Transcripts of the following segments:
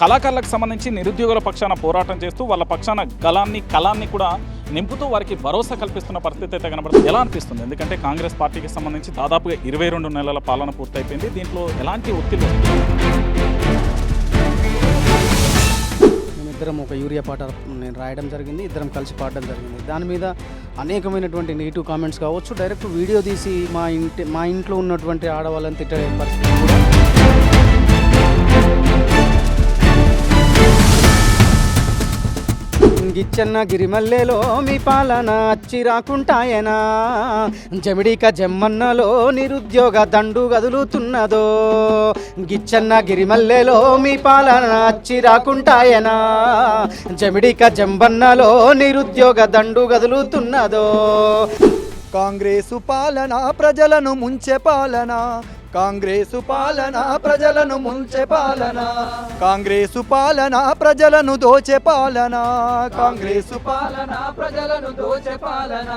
కళాకారులకు సంబంధించి నిరుద్యోగుల పక్షాన పోరాటం చేస్తూ వాళ్ళ పక్షాన గలాన్ని కళాన్ని కూడా నింపుతూ వారికి భరోసా కల్పిస్తున్న పరిస్థితి అయితే కనబడుతుంది. ఎలా అనిపిస్తుంది? ఎందుకంటే కాంగ్రెస్ పార్టీకి సంబంధించి దాదాపుగా ఇరవై రెండు నెలల పాలన పూర్తయిపోయింది. దీంట్లో ఎలాంటి ఒత్తిడి మేమిద్దరం ఒక యూరియా పాట నేను రాయడం జరిగింది. ఇద్దరం కలిసి పాడడం జరిగింది. దాని మీద అనేకమైనటువంటి నెగిటివ్ కామెంట్స్ కావచ్చు డైరెక్ట్ వీడియో తీసి మా ఇంటి మా ఇంట్లో ఉన్నటువంటి ఆడవాళ్ళని తిట్టే పరిస్థితి కూడా గిచ్చన్న గిరిమల్లెలో మీ పాలన అచ్చి రాకుంటాయనా? జమిడిక జమ్మన్నలో నిరుద్యోగ దండు గదులుతున్నదో? గిచ్చన్న గిరిమల్లెలో మీ పాలన అచ్చి రాకుంటాయనా? జమిడిక జంబన్నలో నిరుద్యోగ దండు గదులుతున్నదో? కాంగ్రెసు పాలన ప్రజలను ముంచె పాలన కాంగ్రెసు పాలన ప్రజలను ముంచె పాలన. కాంగ్రెసు పాలన ప్రజలను దోచె పాలన. కాంగ్రెసు పాలన ప్రజలను దోచె పాలన.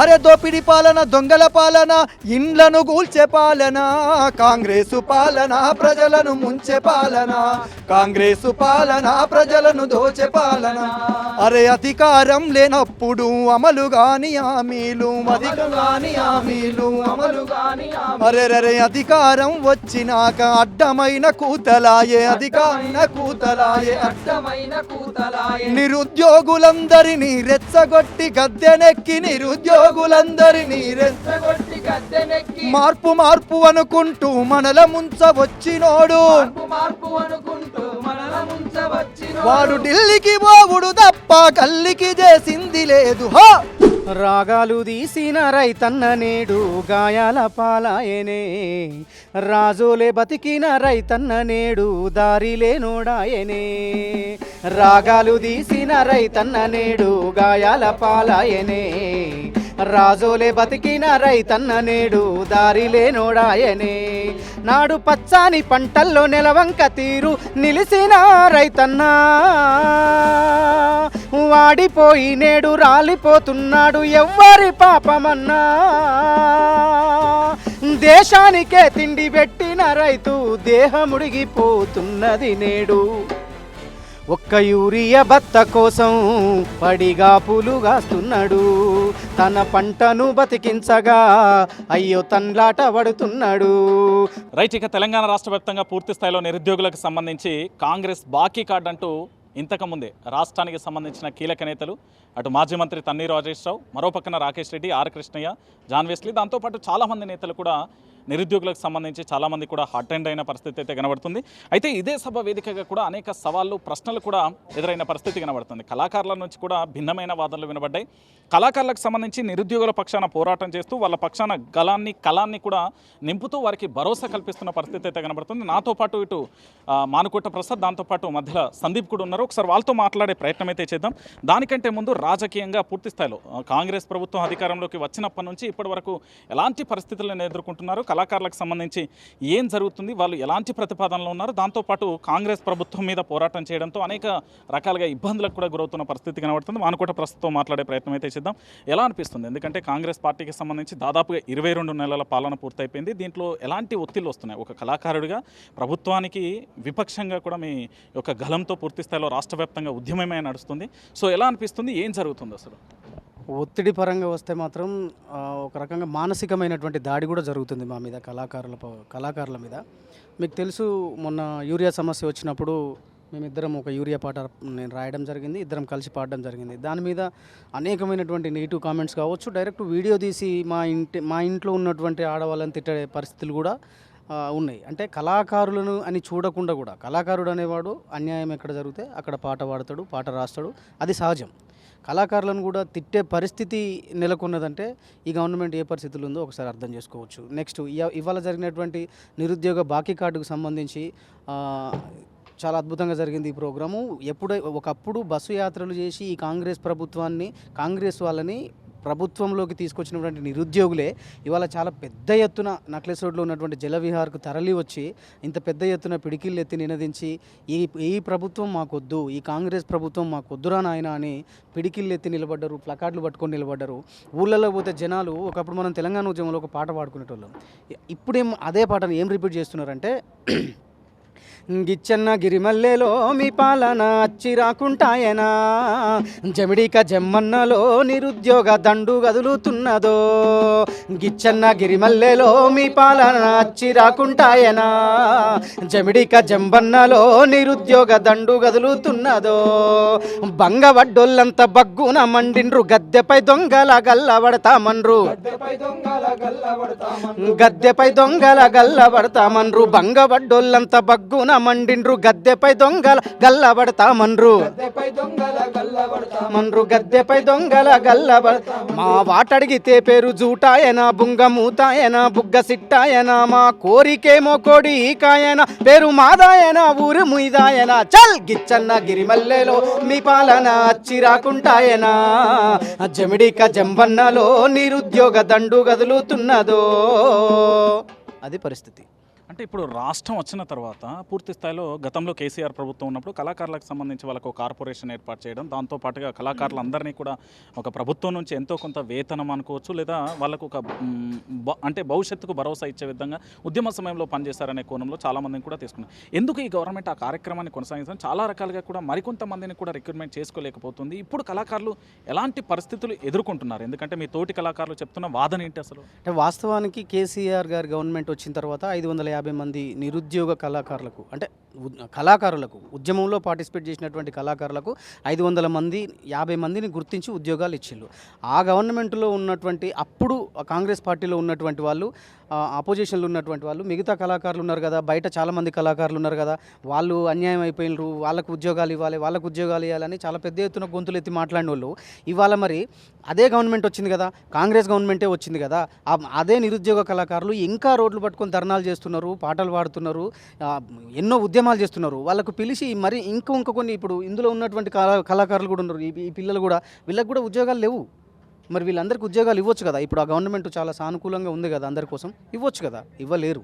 అరే దోపిడి పాలన దొంగల పాలన ఇండ్లను గూల్చె పాలన. కాంగ్రెసు పాలన ప్రజలను ముంచె పాలన. కాంగ్రెసు పాలన ప్రజలను దోచె పాలన. అరే అధికారం లేనప్పుడు అమలు గాని హామీలు అధికారం గాని హామీలు. అమలు గాని అరే రరే అధికారం వచ్చినాక అడ్డమైన కూతలాయే అధికారైన కూతలాయే. అడ్డమైన కూతలాయే. నిరుద్యోగులందరినీ రెచ్చగొట్టి గద్దెనెక్కి నిరుద్యోగులందరినీ రెచ్చగొట్టి గద్దెనెక్కి. మార్పు మార్పు అనుకుంటూ మనల ముంచవచ్చినోడు మార్పు అనుకుంటూ మనల ముంచవచ్చినోడు వాడు ఢిల్లీకి పోవుడు తప్ప కల్లికి చేసింది లేదు. హా! రాగాలు తీసిన రైతన్న నేడు గాయాల పాలాయనే. రాజోలే బతికిన రైతన్న నేడు దారిలే నోడాయనే. రాగాలు తీసిన రైతన్న నేడు గాయాల పాలాయనే. రాజోలే బతికిన రైతన్న నేడు దారిలే నోడాయనే నాడు పచ్చాని పంటల్లో నెలవంక తీరు నిలిసిన రైతన్నా. వాడిపోయి నేడు రాలిపోతున్నాడు ఎవ్వరి పాపమన్నా. దేశానికే తిండి పెట్టిన రైతు దేహముడిగిపోతున్నది నేడు. ఒక్క యూరియా బత్త కోసం పడిగా పులుగాస్తున్నాడు. తన పంటను బతికించగా అయ్యో తన్లాట పడుతున్నాడు. రైట్ ఇక తెలంగాణ రాష్ట్ర వ్యాప్తంగా పూర్తి స్థాయిలో నిరుద్యోగులకు సంబంధించి కాంగ్రెస్ బాకీ కార్డు అంటూ ఇంతకుముందే రాష్ట్రానికి సంబంధించిన కీలక నేతలు అటు మాజీ మంత్రి తన్నీర్ రాజేశ్వరరావు రావు మరో పక్కన Rakesh Reddy R Krishnaiah John Wesley దాంతోపాటు చాలామంది నేతలు కూడా నిరుద్యోగులకు సంబంధించి చాలామంది కూడా అటెండ్ అయిన పరిస్థితి అయితే కనబడుతుంది. అయితే ఇదే సభ వేదికగా కూడా అనేక సవాళ్ళు ప్రశ్నలు కూడా ఎదురైన పరిస్థితి కనబడుతుంది. కళాకారుల నుంచి కూడా భిన్నమైన వాదనలు వినబడ్డాయి. కళాకారులకు సంబంధించి నిరుద్యోగుల పక్షాన పోరాటం చేస్తూ వాళ్ళ పక్షాన గలాన్ని కళాన్ని కూడా నింపుతూ వారికి భరోసా కల్పిస్తున్న పరిస్థితి అయితే కనబడుతుంది. నాతో పాటు ఇటు మానుకోట ప్రసాద్ దాంతోపాటు మధ్యలో సందీప్ కూడా ఉన్నారు. ఒకసారి వాళ్ళతో మాట్లాడే ప్రయత్నం అయితే చేద్దాం. దానికంటే ముందు రాజకీయంగా పూర్తి స్థాయిలో కాంగ్రెస్ ప్రభుత్వం అధికారంలోకి వచ్చినప్పటి నుంచి ఇప్పటి వరకు ఎలాంటి పరిస్థితులను ఎదుర్కొంటున్నారు? కళాకారులకు సంబంధించి ఏం జరుగుతుంది వాళ్ళు ఎలాంటి ప్రతిపాదనలు ఉన్నారు దాంతోపాటు కాంగ్రెస్ ప్రభుత్వం మీద పోరాటం చేయడంతో అనేక రకాలుగా ఇబ్బందులకు కూడా గురవుతున్న పరిస్థితి కనబడుతుంది. మానుకోట ప్రస్తుతం మాట్లాడే ప్రయత్నం అయితే చేద్దాం. ఎలా అనిపిస్తుంది? ఎందుకంటే కాంగ్రెస్ పార్టీకి సంబంధించి దాదాపుగా ఇరవై రెండు నెలల పాలన పూర్తయిపోయింది. దీంట్లో ఎలాంటి ఒత్తిళ్ళు వస్తున్నాయి? ఒక కళాకారుడిగా ప్రభుత్వానికి విపక్షంగా కూడా మీ యొక్క గలంతో పూర్తి స్థాయిలో రాష్ట్ర వ్యాప్తంగా ఉద్యమమే నడుస్తుంది. సో ఎలా అనిపిస్తుంది? ఏం జరుగుతుంది అసలు? ఒత్తిడి పరంగా వస్తే మాత్రం ఒక రకంగా మానసికమైనటువంటి దాడి కూడా జరుగుతుంది మా మీద కళాకారుల కళాకారుల మీద. మీకు తెలుసు మొన్న యూరియా సమస్య వచ్చినప్పుడు మేమిద్దరం ఒక యూరియా పాట నేను రాయడం జరిగింది ఇద్దరం కలిసి పాడడం జరిగింది. దాని మీద అనేకమైనటువంటి నెగిటివ్ కామెంట్స్ కావచ్చు డైరెక్ట్ వీడియో తీసి మా ఇంటి మా ఇంట్లో ఉన్నటువంటి ఆడవాళ్ళని తిట్టే పరిస్థితులు కూడా ఉన్నాయి. అంటే కళాకారులను అని చూడకుండా కూడా కళాకారుడు అనేవాడు అన్యాయం ఎక్కడ జరిగితే అక్కడ పాట పాడతాడు పాట రాస్తాడు. అది సహజం. కళాకారులను కూడా తిట్టే పరిస్థితి నెలకొన్నదంటే ఈ గవర్నమెంట్ ఏ పరిస్థితులు ఉందో ఒకసారి అర్థం చేసుకోవచ్చు. నెక్స్ట్ ఇవాళ జరిగినటువంటి నిరుద్యోగ బాకీ కార్డుకు సంబంధించి చాలా అద్భుతంగా జరిగింది ఈ ప్రోగ్రాము. ఎప్పుడై ఒకప్పుడు బస్సు యాత్రలు చేసి ఈ కాంగ్రెస్ ప్రభుత్వాన్ని కాంగ్రెస్ వాళ్ళని ప్రభుత్వంలోకి తీసుకొచ్చినటువంటి నిరుద్యోగులే ఇవాళ చాలా పెద్ద ఎత్తున నక్లెస్ రోడ్లో ఉన్నటువంటి జలవిహార్కు తరలి వచ్చి ఇంత పెద్ద ఎత్తున పిడికిళ్ళు ఎత్తి నినదించి ఈ ఈ ప్రభుత్వం మాకొద్దు ఈ కాంగ్రెస్ ప్రభుత్వం మాకొద్దురా నాయన అని పిడికిళ్ళు ఎత్తి నిలబడ్డారు ప్లకార్డులు పట్టుకొని నిలబడ్డారు. ఊళ్ళలో పోతే జనాలు ఒకప్పుడు మనం తెలంగాణ ఉద్యమంలో ఒక పాట పాడుకునేటోళ్ళం. ఇప్పుడేం అదే పాటను ఏం రిపీట్ చేస్తున్నారంటే గిచ్చన్న గిరిమల్లెలో మీ పాలన అచ్చి రాకుంటాయనా? జమిడిక జమ్మన్నలో నిరుద్యోగ దండు గదులుతున్నదో? గిచ్చన్న గిరిమల్లెలో మీ పాలన అచ్చి రాకుంటాయనా? జమిడిక జంబన్నలో నిరుద్యోగ దండు గదులుతున్నదో? బంగవడ్డోళ్ళంత బగ్గున మండిండ్రు గద్దెపై దొంగల గల్లబడతామన్రు గద్దెపై దొంగల గల్లబడతామన్రు బంగబడ్డోళ్ళంత బగ్గున మండిండ్రు గద్దెపై దొంగల గల్లబడతామన్రు మన్రు గద్దెపై దొంగల గల్లబడ మా వాటడిగితే పేరు జూటాయన బుంగ మూతాయన బుగ్గ సిట్టాయన మా కోరికేమో కోడి కాయన పేరు మాదాయన ఊరు ముయిదాయన. చల్ గిచ్చన్న గిరిమల్లెలో మీ పాలన అచ్చి రాకుంటాయనా. జమిడిక జంబన్నలో నిరుద్యోగ దండు గదులుతున్నదో. అది పరిస్థితి. అంటే ఇప్పుడు రాష్ట్రం వచ్చిన తర్వాత పూర్తి స్థాయిలో గతంలో కేసీఆర్ ప్రభుత్వం ఉన్నప్పుడు కళాకారులకు సంబంధించి వాళ్ళకు ఒక కార్పొరేషన్ ఏర్పాటు చేయడం దాంతో పాటుగా కళాకారులందరినీ కూడా ఒక ప్రభుత్వం నుంచి ఎంతో కొంత వేతనం అనుకోవచ్చు లేదా వాళ్ళకు ఒక బ- అంటే భవిష్యత్తుకు భరోసా ఇచ్చే విధంగా ఉద్యమ సమయంలో పనిచేశారనే కోణంలో చాలామందిని కూడా తీసుకున్నారు ఎందుకు ఈ గవర్నమెంట్ ఆ కార్యక్రమాన్ని కొనసాగించడం? చాలా రకాలుగా కూడా మరికొంతమందిని కూడా రిక్రూట్మెంట్ చేసుకోలేకపోతుంది. ఇప్పుడు కళాకారులు ఎలాంటి పరిస్థితులు ఎదుర్కొంటున్నారు? ఎందుకంటే మీ తోటి కళాకారులు చెప్తున్న వాదన ఏంటి అసలు? అంటే వాస్తవానికి కేసీఆర్ గారి గవర్నమెంట్ వచ్చిన తర్వాత ఐదు వందల యాభై మంది నిరుద్యోగ కళాకారులకు అంటే కళాకారులకు ఉద్యమంలో పార్టిసిపేట్ చేసినటువంటి కళాకారులకు ఐదు వందల మంది యాభై మందిని గుర్తించి ఉద్యోగాలు ఇచ్చిళ్ళు. ఆ గవర్నమెంట్లో ఉన్నటువంటి అప్పుడు కాంగ్రెస్ పార్టీలో ఉన్నటువంటి వాళ్ళు అపోజిషన్లో ఉన్నటువంటి వాళ్ళు మిగతా కళాకారులు ఉన్నారు కదా బయట చాలామంది కళాకారులు ఉన్నారు కదా వాళ్ళు అన్యాయం అయిపోయినారు వాళ్ళకు ఉద్యోగాలు ఇవ్వాలి వాళ్ళకు ఉద్యోగాలు ఇవ్వాలని చాలా పెద్ద ఎత్తున గొంతులు ఎత్తి మాట్లాడిన వాళ్ళు ఇవాళ మరి అదే గవర్నమెంట్ వచ్చింది కదా కాంగ్రెస్ గవర్నమెంటే వచ్చింది కదా అదే నిరుద్యోగ కళాకారులు ఇంకా రోడ్లు పట్టుకొని ధర్నాలు చేస్తున్నారు పాటలు పాడుతున్నారు ఎన్నో ఉద్యమాలు చేస్తున్నారు. వాళ్ళకు పిలిచి మరి ఇంకా ఇంకా కొన్ని ఇప్పుడు ఇందులో ఉన్నటువంటి కళా కళాకారులు కూడా ఉన్నారు. ఈ- పిల్లలు కూడా వీళ్ళకి కూడా ఉద్యోగాలు లేవు. మరి వీళ్ళందరికీ ఉద్యోగాలు ఇవ్వచ్చు కదా. ఇప్పుడు ఆ గవర్నమెంట్ చాలా సానుకూలంగా ఉంది కదా అందరి కోసం. ఇవ్వచ్చు కదా. ఇవ్వలేరు.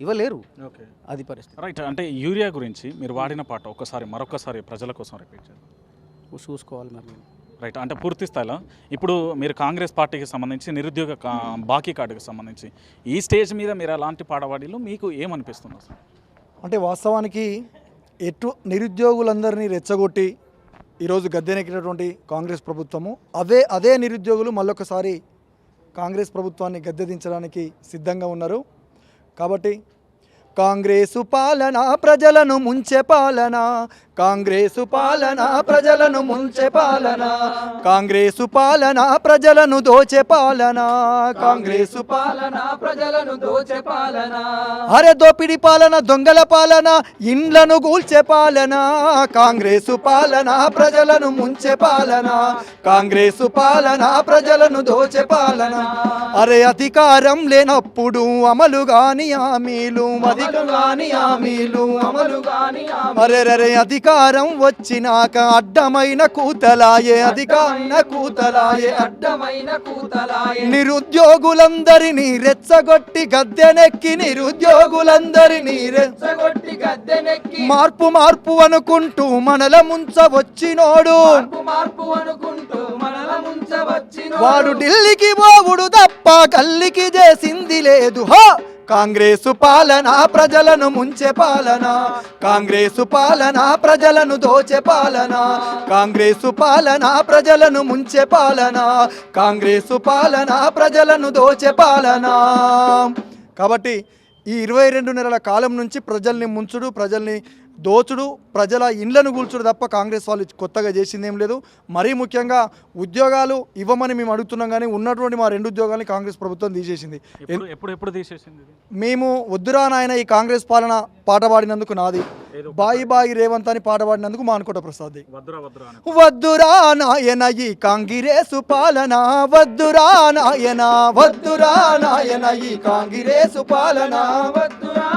ఇవ్వలేరు. ఓకే. అది పరిస్థితి. రైట్ అంటే యూరియా గురించి మీరు వాడిన పాట ఒకసారి మరొకసారి ప్రజల కోసం రిపీట్ చేయండి చూసుకోవాలి మరి. మేము. రైట్ అంటే పూర్తి స్థాయిలో. ఇప్పుడు మీరు కాంగ్రెస్ పార్టీకి సంబంధించి నిరుద్యోగ కా- బాకీ కార్డుకి సంబంధించి ఈ స్టేజ్ మీద మీరు ఎలాంటి పాడవాడిలు మీకు ఏమనిపిస్తుంది అంటే వాస్తవానికి ఎటు నిరుద్యోగులందరినీ రెచ్చగొట్టి ఈరోజు గద్దెనెక్కినటువంటి కాంగ్రెస్ ప్రభుత్వము అదే అదే నిరుద్యోగులు మళ్ళొకసారి కాంగ్రెస్ ప్రభుత్వాన్ని గద్దెదించడానికి సిద్ధంగా ఉన్నారు. కాబట్టి కాంగ్రేసు పాలన ప్రజలను ముంచే పాలన కాంగ్రేసు పాలన ప్రజలను ముంచే పాలన. కాంగ్రేసు పాలన ప్రజలను దోచే పాలన. కాంగ్రేసు పాలన ప్రజలను దోచే పాలన. అరే దోపిడి పాలన దొంగల పాలన ఇండ్లను గూల్చే పాలన. కాంగ్రేసు పాలన ప్రజలను ముంచే పాలన. కాంగ్రేసు పాలన ప్రజలను దోచే పాలన. అరే అధికారం లేనప్పుడు అమలు గాని హామీలు. అమలు గాని హామీలు అమలు గాని. అరే రరే అధికారం వచ్చినాక అడ్డమైన కూతలాయే అధికార కూతలాయే. అడ్డమైన కూతలాయే. నిరుద్యోగులందరినీ రెచ్చగొట్టి గద్దెనెక్కి నిరుద్యోగులందరినీ రెచ్చగొట్టి గద్దెనెక్కి. మార్పు మార్పు అనుకుంటూ మనల ముంచ వచ్చినోడు. మార్పు అనుకుంటూ మనల ముంచవచ్చిన వాడు ఢిల్లీకి పోవుడు తప్ప గల్లికి చేసింది లేదు. హో! కాంగ్రెసు పాలన ప్రజలను ముంచే పాలన. కాంగ్రెసు పాలన ప్రజలను దోచే పాలన. కాంగ్రెసు పాలన ప్రజలను ముంచే పాలన. కాంగ్రెసు పాలన ప్రజలను దోచే పాలన. కాబట్టి ఈ ఇరవై రెండు నెలల కాలం నుంచి ప్రజల్ని ముంచుడు ప్రజల్ని దోచుడు ప్రజల ఇండ్లను కూల్చుడు తప్ప కాంగ్రెస్ వాళ్ళు కొత్తగా చేసింది ఏం లేదు. మరీ ముఖ్యంగా ఉద్యోగాలు ఇవ్వమని మేము అడుగుతున్నాం కానీ ఉన్నటువంటి మా రెండు ఉద్యోగాలని కాంగ్రెస్ ప్రభుత్వం తీసేసింది. ఎప్పుడు ఎప్పుడు ఎప్పుడు తీసేసింది? మేము వద్దురా నాయన ఈ కాంగ్రెస్ పాలన పాట పాడినందుకు నాది. బాయి బాయి రేవంత్ అని పాట పాడినందుకు మా అనుకోట ప్రసాద్ వద్దురా నాయన ఈ కాంగిరేసు పాలన వద్దురా నాయన వద్దురా నాయన ఈ కాంగిరేసు పాలన. వద్దురా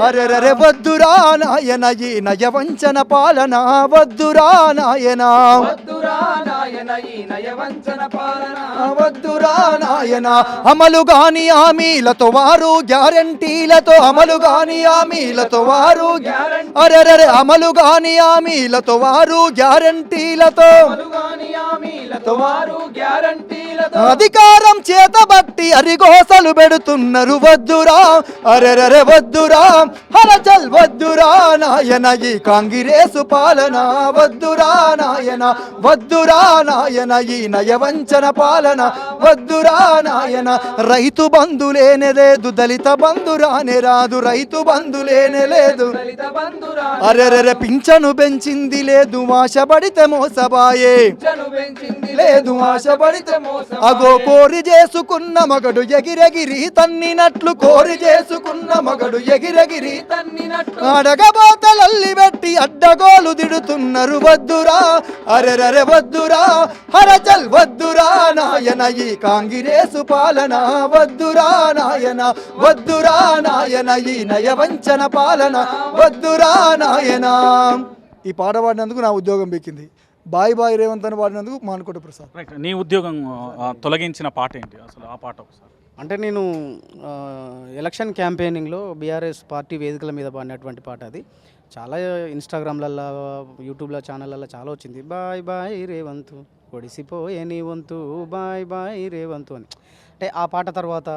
అరెరరె వద్దురా నాయన ఈ నయవంచన పాలన వద్దురా నాయన. వద్దురా నాయ నాయన ఈ నయవంచన పాలన. వద్దురా నాయన. అమలు గాని హామీలతో వారు గ్యారంటీలతో అమలు గాని హామీలతో వారు అరెరరే అమలు గాని హామీలతో వారు గ్యారంటీలతో. అమలుగాని హామీలతో వారు గ్యారంటీలతో. అధికారం చేతబట్టి అరిగోసలు పెడుతున్నారు. వద్దురా అరెరరే వద్దురా హరచల్ వద్దురా నాయన ఈ కాంగిరేసు పాలన వద్దురా నాయన వద్దురా నాయన ఈ నయవంచన పాలన వద్దురా నాయన రైతు బంధులేనే లేదు దళిత బంధురానే రాదు రైతు బంధులేనే లేదు. దళిత పింఛను పెంచింది లేదు ఆశపడితే మోసబాయే. లేదు ఆశపడితే అగో కోరి చేసుకున్న మగడు ఎగిరెగిరి తన్నినట్లు కోరి చేసుకున్న మగడు ఎగిరెగిరి తన్నినట్టు. అడగబోతలల్లి పెట్టి అడ్డగోలు దిడుతున్నారు వద్దురా. అరెరరె వద్దురా హరచల్ వద్దురా. నాయన ఈ కాంగిరేసు పాలన వద్దురా. నాయన వద్దురా. నాయన ఈ నయవంచన పాలన వద్దురా. నాయన. ఈ పాట పాడినందుకు నా ఉద్యోగం బెక్కింది బాయ్ బాయ్ రేవంత్ అని పాడినందుకు మానుకోట ప్రసాద్. రైట్ నీ ఉద్యోగం తొలగించిన పాట ఏంటి? అసలు ఆ పాట ఒకసారి. అంటే నేను ఎలక్షన్ క్యాంపెయినింగ్లో బీఆర్ఎస్ పార్టీ వేదికల మీద పాడినటువంటి పాట అది. చాలా ఇన్స్టాగ్రామ్లల్లో యూట్యూబ్లో ఛానళ్ళల్లో చాలా వచ్చింది. బాయ్ బాయ్ రేవంతు ఒడిసిపోయే నీ వంతు బాయ్ బాయ్ రేవంతు అని. అంటే ఆ పాట తర్వాత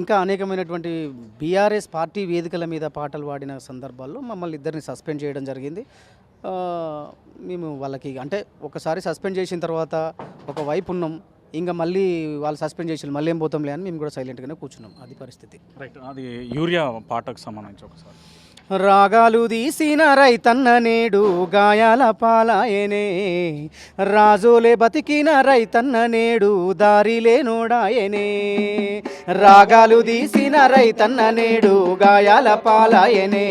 ఇంకా అనేకమైనటువంటి బీఆర్ఎస్ పార్టీ వేదికల మీద పాటలు పాడిన సందర్భాల్లో మమ్మల్ని ఇద్దరిని సస్పెండ్ చేయడం జరిగింది. మేము వాళ్ళకి అంటే ఒకసారి సస్పెండ్ చేసిన తర్వాత ఒక వైపు ఉన్నాం. ఇంకా మళ్ళీ వాళ్ళు సస్పెండ్ చేసి మళ్ళీ ఏం పోతాంలే అని మేము కూడా సైలెంట్గానే కూర్చున్నాం. అది పరిస్థితి. రైట్. అది యూరియా పాటకు సంబంధించి ఒకసారి. రాగాలు తీసిన రైతన్న నేడు గాయాల పాలాయనే. రాజోలే బతికిన రైతన్న నేడు దారిలే నోడాయనే. రాగాలు తీసిన రైతన్న నేడు గాయాల పాలాయనే.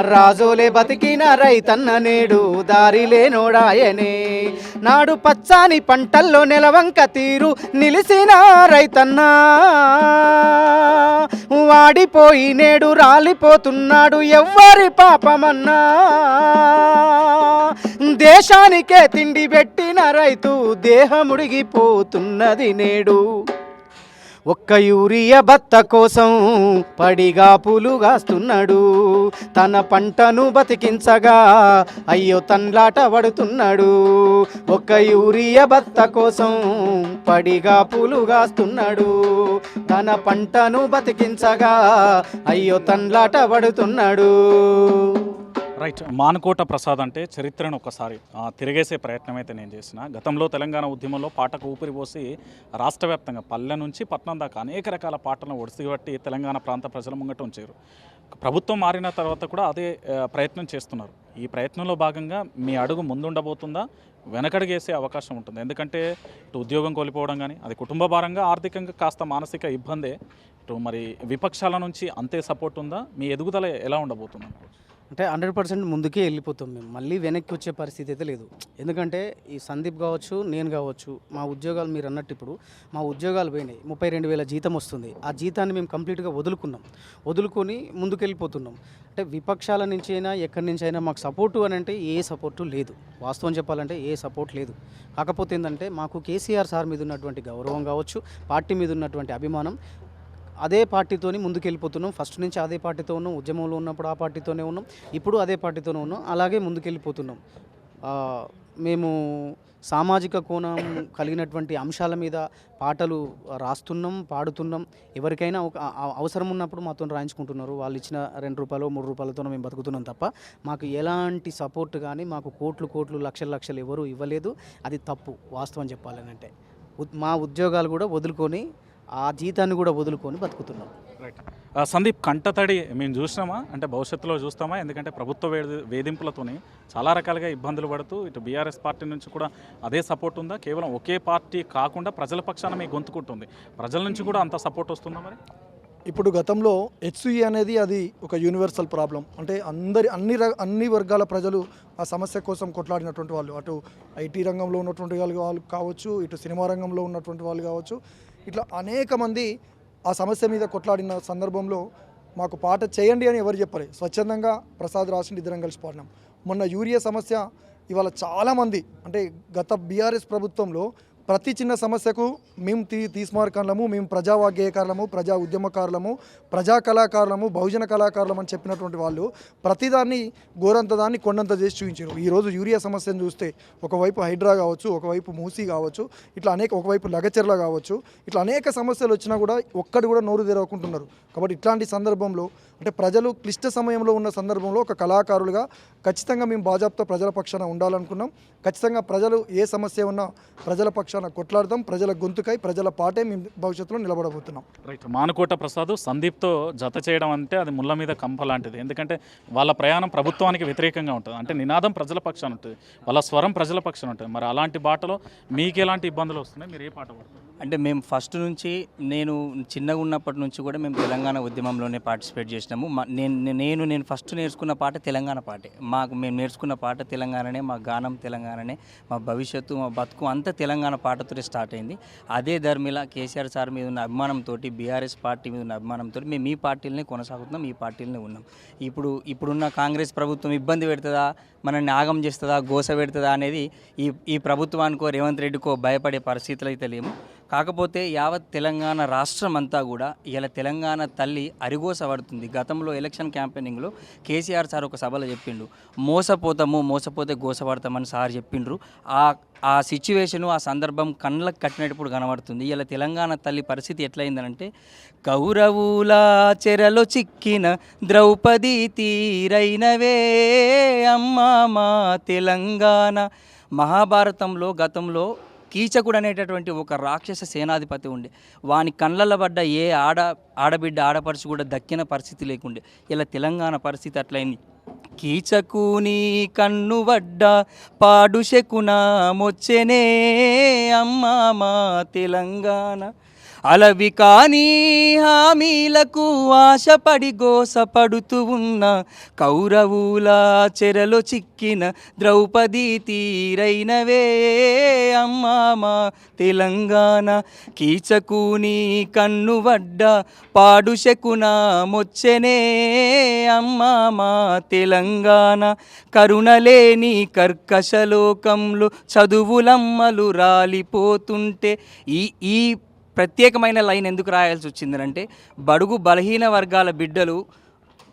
రాజోలే బతికిన రైతన్న నేడు దారిలే నోడాయనే నాడు పచ్చాని పంటల్లో నిలవంక తీరు నిలిసిన రైతన్నా. వాడిపోయి నేడు రాలిపోతున్నాడు ఎవ్వరి పాపమన్నా. దేశానికే తిండి పెట్టిన రైతు దేహముడిగిపోతున్నది నేడు. ఒక్క యూరియా బత్త కోసం పడిగా పులుగాస్తున్నాడు తన పంటను బతికించగా అయ్యో తన్లాట పడుతున్నాడు. ఒక్క యూరియా బత్త కోసం పడిగా పులుగాస్తున్నాడు తన పంటను బతికించగా అయ్యో తన్లాట పడుతున్నాడు. రైట్. మానుకోట ప్రసాద్ అంటే చరిత్రను ఒకసారి తిరిగేసే ప్రయత్నం అయితే నేను చేసిన. గతంలో తెలంగాణ ఉద్యమంలో పాటకు ఊపిరి పోసి రాష్ట్ర వ్యాప్తంగా పల్లె నుంచి పట్నం దాకా అనేక రకాల పాటలను ఒడిసిగట్టి తెలంగాణ ప్రాంత ప్రజల ముంగట ఉంచారు. ప్రభుత్వం మారిన తర్వాత కూడా అదే ప్రయత్నం చేస్తున్నారు. ఈ ప్రయత్నంలో భాగంగా మీ అడుగు ముందుండబోతుందా? వెనకడుగేసే అవకాశం ఉంటుంది. ఎందుకంటే ఇటు ఉద్యోగం కోల్పోవడం కానీ అది కుటుంబ భారంగా ఆర్థికంగా కాస్త మానసిక ఇబ్బందే. ఇటు మరి విపక్షాల నుంచి అంతే సపోర్ట్ ఉందా? మీ ఎదుగుదల ఎలా ఉండబోతుంది అంటే హండ్రెడ్ పర్సెంట్ ముందుకే వెళ్ళిపోతాం మేము. మళ్ళీ వెనక్కి వచ్చే పరిస్థితి అయితే లేదు. ఎందుకంటే ఈ సందీప్ కావచ్చు నేను కావచ్చు మా ఉద్యోగాలు మీరు అన్నట్టు ఇప్పుడు మా ఉద్యోగాలు పోయినాయి. ముప్పై రెండు వేల జీతం వస్తుంది. ఆ జీతాన్ని మేము కంప్లీట్గా వదులుకున్నాం. వదులుకొని ముందుకెళ్ళిపోతున్నాం. అంటే విపక్షాల నుంచి అయినా ఎక్కడి నుంచి అయినా మాకు సపోర్టు అని అంటే ఏ సపోర్టు లేదు. వాస్తవం చెప్పాలంటే ఏ సపోర్ట్ లేదు. కాకపోతే ఏంటంటే మాకు కేసీఆర్ సార్ మీద ఉన్నటువంటి గౌరవం కావచ్చు పార్టీ మీద ఉన్నటువంటి అభిమానం అదే పార్టీతోని ముందుకెళ్ళిపోతున్నాం. ఫస్ట్ నుంచి అదే పార్టీతో ఉన్నాం. ఉద్యమంలో ఉన్నప్పుడు ఆ పార్టీతోనే ఉన్నాం. ఇప్పుడు అదే పార్టీతోనే ఉన్నాం. అలాగే ముందుకెళ్ళిపోతున్నాం. వెళ్ళిపోతున్నాం మేము సామాజిక కోణం కలిగినటువంటి అంశాల మీద పాటలు రాస్తున్నాం పాడుతున్నాం. ఎవరికైనా ఒక అవసరం ఉన్నప్పుడు మాతో రాయించుకుంటున్నారు. వాళ్ళు ఇచ్చిన రెండు రూపాయలు మూడు రూపాయలతో మేము బతుకుతున్నాం తప్ప మాకు ఎలాంటి సపోర్ట్ కానీ మాకు కోట్లు కోట్లు లక్షలు లక్షలు ఎవరు ఇవ్వలేదు. అది తప్పు వాస్తవం చెప్పాలని అంటే. ఉద్- మా ఉద్యోగాలు కూడా వదులుకొని ఆ జీతాన్ని కూడా వదులుకొని బతుకుతున్నాం. రైట్ ఆ, సందీప్ కంటతడి మేము చూసినామా? అంటే భవిష్యత్తులో చూస్తామా? ఎందుకంటే ప్రభుత్వ వేధి వేధింపులతోని చాలా రకాలుగా ఇబ్బందులు పడుతూ ఇటు బీఆర్ఎస్ పార్టీ నుంచి కూడా అదే సపోర్ట్ ఉందా? కేవలం ఒకే పార్టీ కాకుండా ప్రజల పక్షాన మీ గొంతుకుంటుంది ప్రజల నుంచి కూడా అంత సపోర్ట్ వస్తుందా మరి? ఇప్పుడు గతంలో హెచ్సిఈ అనేది అది ఒక యూనివర్సల్ ప్రాబ్లం అంటే అందరి అన్ని ర- అన్ని వర్గాల ప్రజలు ఆ సమస్య కోసం కొట్లాడినటువంటి వాళ్ళు. అటు ఐటీ రంగంలో ఉన్నటువంటి వాళ్ళు వాళ్ళు కావచ్చు ఇటు సినిమా రంగంలో ఉన్నటువంటి వాళ్ళు కావచ్చు. ఇట్లా అనేక మంది ఆ సమస్య మీద కొట్లాడిన సందర్భంలో మాకు పాట చేయండి అని ఎవరు చెప్పలే. స్వచ్ఛందంగా ప్రసాద్ రాసిన ఇద్దరం కలిసి పాడినాం. మొన్న యూరియా సమస్య ఇవాళ చాలామంది అంటే గత బీఆర్ఎస్ ప్రభుత్వంలో ప్రతి చిన్న సమస్యకు మేము తీ తీసుమార్కాలము మేము ప్రజావాగ్గేయకారులము ప్రజా ఉద్యమకారులము ప్రజా కళాకారులము బహుజన కళాకారులము అని చెప్పినటువంటి వాళ్ళు ప్రతిదాన్ని గోరంత దాన్ని కొండంత చేసి చూపించారు. ఈరోజు యూరియా సమస్యను చూస్తే ఒకవైపు హైడ్రా కావచ్చు ఒకవైపు మూసీ కావచ్చు ఇట్లా అనేక ఒకవైపు లగచెర్ల కావచ్చు ఇట్లా అనేక సమస్యలు వచ్చినా కూడా ఒక్కటి కూడా నోరు తెరవకుంటున్నారు. కాబట్టి ఇట్లాంటి సందర్భంలో అంటే ప్రజలు క్లిష్ట సమయంలో ఉన్న సందర్భంలో ఒక కళాకారులుగా ఖచ్చితంగా మేము బాజాప్తా ప్రజల పక్షాన ఉండాలనుకున్నాం. ఖచ్చితంగా ప్రజలు ఏ సమస్య ఉన్నా ప్రజల పక్ష పక్షాన కొట్లాడదాం. ప్రజల గొంతుకై ప్రజల పాటే మేము భవిష్యత్తులో నిలబడబోతున్నాం. రైట్. మానుకోట ప్రసాద్ సందీప్తో జత చేయడం అంటే అది ముళ్ళ మీద కంప లాంటిది. ఎందుకంటే వాళ్ళ ప్రయాణం ప్రభుత్వానికి వ్యతిరేకంగా ఉంటుంది. అంటే నినాదం ప్రజల పక్షాన ఉంటుంది. వాళ్ళ స్వరం ప్రజల పక్షాన ఉంటుంది. మరి అలాంటి బాటలో మీకు ఎలాంటి ఇబ్బందులు వస్తున్నాయి? మీరు ఏ పాట పడతారు? అంటే మేము ఫస్ట్ నుంచి నేను చిన్నగా ఉన్నప్పటి నుంచి కూడా మేము తెలంగాణ ఉద్యమంలోనే పార్టిసిపేట్ చేసినాము. మా- నేను నేను నేను ఫస్ట్ నేర్చుకున్న పాట తెలంగాణ పాటే. మాకు మేము నేర్చుకున్న పాట తెలంగాణనే మా గానం తెలంగాణనే మా భవిష్యత్తు మా బతుకు అంతా తెలంగాణ పాటతోనే స్టార్ట్ అయింది. అదే ధర్మిల కేసీఆర్ సార్ మీద ఉన్న అభిమానంతో బీఆర్ఎస్ పార్టీ మీద ఉన్న అభిమానంతో మేము ఈ పార్టీలనే కొనసాగుతున్నాం ఈ పార్టీలనే ఉన్నాం. ఇప్పుడు ఇప్పుడున్న కాంగ్రెస్ ప్రభుత్వం ఇబ్బంది పెడుతుందా? మనల్ని ఆగం చేస్తుందా? గోస పెడుతుందా? అనేది ఈ ఈ ప్రభుత్వానికో రేవంత్ రెడ్డికో భయపడే పరిస్థితులు అయితే లేము కాకపోతే యావత్ తెలంగాణ రాష్ట్రం అంతా కూడా ఇలా తెలంగాణ తల్లి అరిగోసబడుతుంది. గతంలో ఎలక్షన్ క్యాంపెయినింగ్లో కేసీఆర్ సార్ ఒక సభలో చెప్పిండు మోసపోతాము మోసపోతే గోసపడతామని సార్ చెప్పిండ్రు. ఆ ఆ సిచ్యువేషను ఆ సందర్భం కళ్ళకు కట్టినప్పుడు కనబడుతుంది. ఇలా తెలంగాణ తల్లి పరిస్థితి ఎట్లయిందనంటే కౌరవుల చెరలో చిక్కిన ద్రౌపది తీరైనవే అమ్మా మా తెలంగాణ. మహాభారతంలో గతంలో కీచకుడు అనేటటువంటి ఒక రాక్షస సేనాధిపతి ఉండే. వాని కళ్ళల్లో పడ్డ ఏ ఆడ ఆడబిడ్డ ఆడపడుచు కూడా దక్కిన పరిస్థితి లేకుండే. ఇలా తెలంగాణ పరిస్థితి అట్లయింది. కీచకుని కన్ను వడ్డ పాడు శకున మొచ్చెనే అమ్మా మా తెలంగాణ అలవి కానీ హామీలకు ఆశపడి గోసపడుతూ ఉన్న కౌరవుల చెరలో చిక్కిన ద్రౌపది తీరైనవే అమ్మా మా తెలంగాణ. కీచకుని కన్ను వడ్డ పాడుశకున మొచ్చెనే అమ్మా మా తెలంగాణ. కరుణలేని కర్కశలోకంలో చదువులమ్మలు రాలిపోతుంటే ఈ ఈ ప్రత్యేకమైన లైన్ ఎందుకు రాయాల్సి వచ్చిందంటే బడుగు బలహీన వర్గాల బిడ్డలు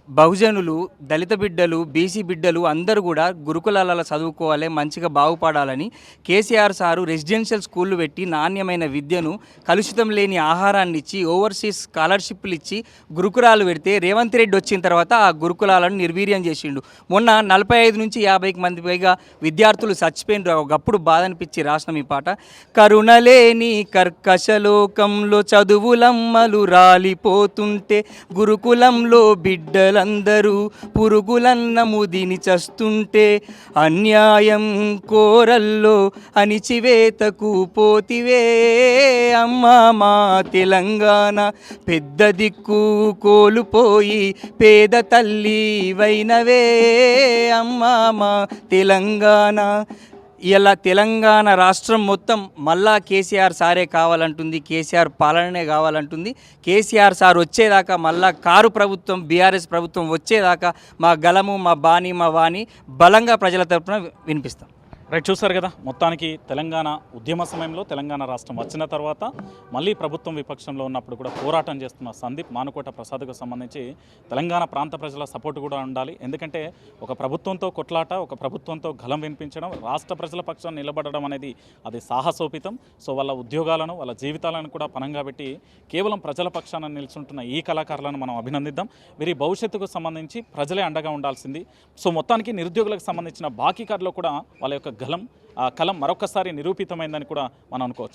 బహుజనులు దళిత బిడ్డలు బీసీ బిడ్డలు అందరూ కూడా గురుకులాలలో చదువుకోవాలి మంచిగా బాగుపడాలని కేసీఆర్ సారు రెసిడెన్షియల్ స్కూళ్ళు పెట్టి నాణ్యమైన విద్యను కలుషితం లేని ఆహారాన్ని ఇచ్చి ఓవర్సీస్ స్కాలర్షిప్లు ఇచ్చి గురుకులాలు పెడితే రేవంత్ రెడ్డి వచ్చిన తర్వాత ఆ గురుకులాలను నిర్వీర్యం చేసిండు. మొన్న నలభై ఐదు నుంచి యాభైకి మంది పైగా విద్యార్థులు చచ్చిపోయిన ఒకప్పుడు బాధ అనిపించి రాసిన ఈ పాట. కరుణలేని కర్కశలోకంలో చదువులమ్మలు రాలిపోతుంటే గురుకులంలో బిడ్డల పురుగులన్నము పురుగులన్నముదిని చస్తుంటే అన్యాయం కోరల్లో అణిచివేతకు పోతివే. అమ్మా మా తెలంగాణ పెద్ద దిక్కు కోలుపోయి పేద తల్లి వైనవే. అమ్మా మా తెలంగాణ ఇలా తెలంగాణ రాష్ట్రం మొత్తం మళ్ళా కేసీఆర్ సారే కావాలంటుంది కేసీఆర్ పాలననే కావాలంటుంది. కేసీఆర్ సార్ వచ్చేదాకా మళ్ళా కారు ప్రభుత్వం బీఆర్ఎస్ ప్రభుత్వం వచ్చేదాకా మా గలము మా బాణి మా వాణి బలంగా ప్రజల తరపున వినిపిస్తాం. రైట్ చూసారు కదా మొత్తానికి తెలంగాణ ఉద్యమ సమయంలో తెలంగాణ రాష్ట్రం వచ్చిన తర్వాత మళ్ళీ ప్రభుత్వం విపక్షంలో ఉన్నప్పుడు కూడా పోరాటం చేస్తున్న సందీప్ మానుకోట ప్రసాద్కు సంబంధించి తెలంగాణ ప్రాంత ప్రజల సపోర్ట్ కూడా ఉండాలి. ఎందుకంటే ఒక ప్రభుత్వంతో కొట్లాట ఒక ప్రభుత్వంతో గలం వినిపించడం రాష్ట్ర ప్రజల పక్షాన్ని నిలబడడం అనేది అది సాహసోపితం. సో వాళ్ళ ఉద్యోగాలను వాళ్ళ జీవితాలను కూడా పనంగా పెట్టి కేవలం ప్రజల పక్షాన నిల్చుంటున్న ఈ కళాకారులను మనం అభినందిద్దాం. వీరి భవిష్యత్తుకు సంబంధించి ప్రజలే అండగా ఉండాల్సింది. సో మొత్తానికి నిరుద్యోగులకు సంబంధించిన బాకీ కార్డులో కూడా వాళ్ళ యొక్క గలం ఆ కలం మరొకసారి నిరూపితమైందని కూడా మనం అనుకోవచ్చు.